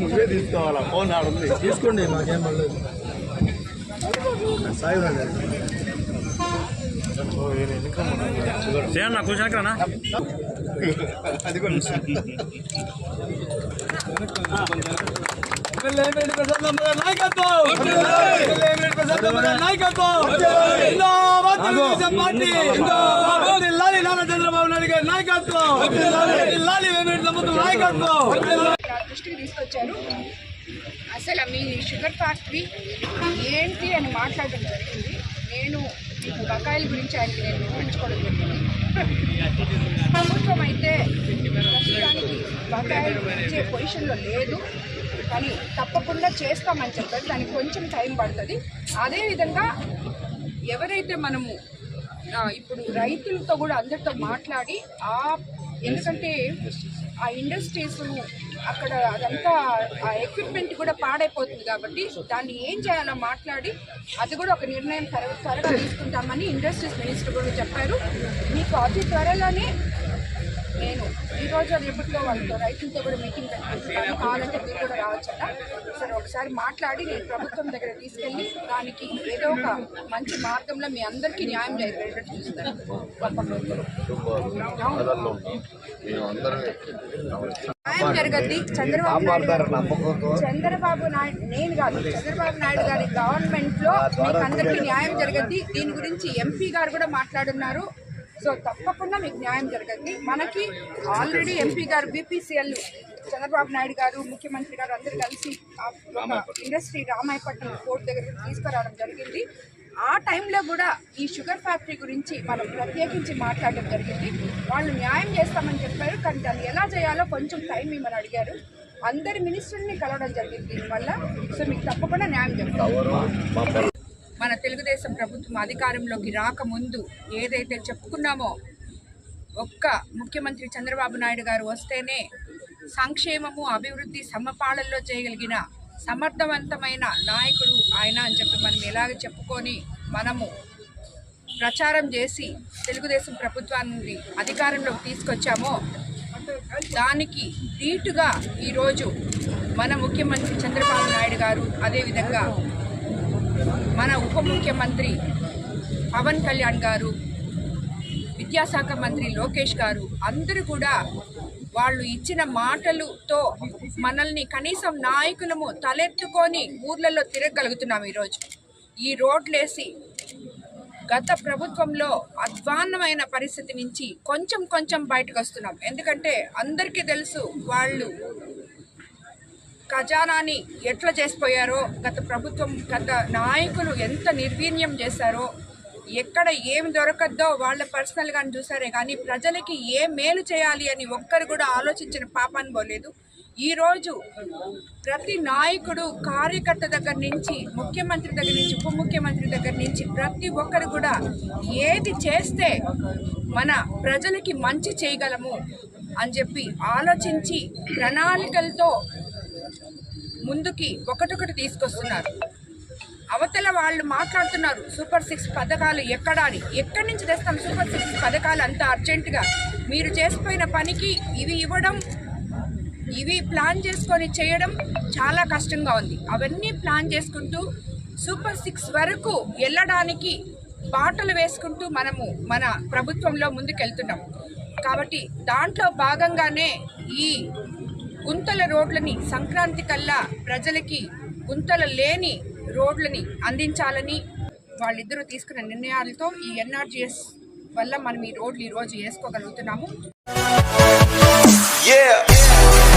నువ్వే తీసుకోవాలా? ఫోన్ ఆడుంది. తీసుకోండి మాకేం పర్లేదు. సాయి సేనా కూర్చోనక రానా అది కూడా చంద్రబాబు నాయుడు గారి నాయకత్వం నాయకత్వం దృష్టికి తీసుకొచ్చారు. అసలు మీ షుగర్ ఫ్యాక్టరీ ఏంటి అని మాట్లాడడం జరిగింది. నేను బకాయిల గురించి ఆయనకి నేను వివరించుకోవడం జరిగింది. ప్రభుత్వం అయితే ప్రస్తుతానికి బకాయిలు ఇచ్చే పొజిషన్లో లేదు. కానీ తప్పకుండా చేస్తామని చెప్పారు దానికి కొంచెం టైం పడుతుంది. అదేవిధంగా ఎవరైతే మనము ఇప్పుడు రైతులతో కూడా అందరితో మాట్లాడి ఆ ఎందుకంటే ఆ ఇండస్ట్రీస్ అక్కడ అదంతా ఆ ఎక్విప్మెంట్ కూడా పాడైపోతుంది కాబట్టి దాన్ని ఏం చేయాలో మాట్లాడి అది కూడా ఒక నిర్ణయం త్వర త్వరగా తీసుకుంటామని ఇండస్ట్రీస్ మినిస్టర్ కూడా చెప్పారు. మీకు అతి త్వరలోనే నేను ఈ రోజు రేపట్లో వాళ్ళతో రైతులతో కూడా మీటింగ్ పెట్టుకుంటున్నాను. కావాలంటే మీరు కూడా రావచ్చట సరే ఒకసారి మాట్లాడి నేను ప్రభుత్వం దగ్గర తీసుకెళ్ళి దానికి ఏదో ఒక మంచి మార్గంలో మీ అందరికీ న్యాయం జరిగేటట్టు చూస్తాను. న్యాయం జరగద్ది. చంద్రబాబు నాయుడు గారు- చంద్రబాబు నాయుడు నేను కాదు చంద్రబాబు నాయుడు గారి గవర్నమెంట్లో మీకు అందరికీ న్యాయం జరగద్ది. దీని గురించి ఎంపీ గారు కూడా మాట్లాడున్నారు. సో తప్పకుండా మీకు న్యాయం జరగద్ది మనకి ఆల్రెడీ ఎంపీ గారు బీపీసీఎల్ చంద్రబాబు నాయుడు గారు ముఖ్యమంత్రి గారు అందరూ కలిసి ఇండస్ట్రీ రామాయపట్నం కోర్టు దగ్గర తీసుకురావడం జరిగింది. ఆ టైంలో కూడా ఈ షుగర్ ఫ్యాక్టరీ గురించి మనం ప్రత్యేకించి మాట్లాడడం జరిగింది. వాళ్ళు న్యాయం చేస్తామని చెప్పారు కానీ దాన్ని ఎలా చేయాలో కొంచెం టైం ఇవ్వమని అడిగారు. అందరి మినిస్టర్ని కలవడం జరిగింది దీనివల్ల. సో మీకు తప్పకుండా న్యాయం చెప్తారు మన తెలుగుదేశం ప్రభుత్వం అధికారంలోకి రాకముందు ఏదైతే చెప్పుకున్నామో ఒక్క ముఖ్యమంత్రి చంద్రబాబు నాయుడు గారు వస్తేనే సంక్షేమము అభివృద్ధి సమపాళల్లో చేయగలిగిన సమర్థవంతమైన నాయకుడు ఆయన అని చెప్పి మనం ఎలాగ చెప్పుకొని మనము ప్రచారం చేసి తెలుగుదేశం ప్రభుత్వాన్ని అధికారంలోకి తీసుకొచ్చామో దానికి ధీటుగా ఈరోజు మన ముఖ్యమంత్రి చంద్రబాబు నాయుడు గారు అదేవిధంగా మన ఉప ముఖ్యమంత్రి పవన్ కళ్యాణ్ గారు విద్యాశాఖ మంత్రి లోకేష్ గారు అందరూ కూడా వాళ్ళు ఇచ్చిన మాటలతో మనల్ని కనీసం నాయకులము తలెత్తుకొని ఊర్లలో తిరగలుగుతున్నాం ఈరోజు. ఈ రోడ్లేసి గత ప్రభుత్వంలో అధ్వాన్నమైన పరిస్థితి నుంచి కొంచెం కొంచెం బయటకు వస్తున్నాం. ఎందుకంటే అందరికీ తెలుసు వాళ్ళు ఖజానాని ఎట్లా చేసిపోయారో గత ప్రభుత్వం గత నాయకులు ఎంత నిర్వీర్యం చేశారో ఎక్కడ ఏం దొరకద్దో వాళ్ళ పర్సనల్గా చూసారే కానీ ప్రజలకి ఏ మేలు చేయాలి అని ఒక్కరు కూడా ఆలోచించిన పాపాన్ని పోలేదు. ఈరోజు ప్రతి నాయకుడు కార్యకర్త దగ్గర నుంచి ముఖ్యమంత్రి దగ్గర నుంచి ఉప ముఖ్యమంత్రి దగ్గర నుంచి ప్రతి ఒక్కరు కూడా ఏది చేస్తే మన ప్రజలకి మంచి చేయగలము అని చెప్పి ఆలోచించి ప్రణాళికలతో ముందుకి ఒకటొకటి తీసుకొస్తున్నారు. అవతల వాళ్ళు మాట్లాడుతున్నారు సూపర్ సిక్స్ పథకాలు ఎక్కడ అని. ఎక్కడి నుంచి తెస్తాం సూపర్ సిక్స్ పథకాలు అంత అర్జెంటుగా? మీరు చేసిపోయిన పనికి ఇవి ఇవ్వడం ఇవి ప్లాన్ చేసుకొని చేయడం చాలా కష్టంగా ఉంది. అవన్నీ ప్లాన్ చేసుకుంటూ సూపర్ సిక్స్ వరకు వెళ్ళడానికి బాటలు వేసుకుంటూ మనము మన ప్రభుత్వంలో ముందుకెళ్తున్నాం. కాబట్టి దాంట్లో భాగంగానే ఈ గుంతల రోడ్లని సంక్రాంతి కల్లా ప్రజలకి గుంతలు లేని రోడ్లని అందించాలని వాళ్ళిద్దరూ తీసుకున్న నిర్ణయాలతో ఈ ఎన్ఆర్జీఎస్ వల్ల మనం ఈ రోడ్లు ఈరోజు వేసుకోగలుగుతున్నాము Yeah.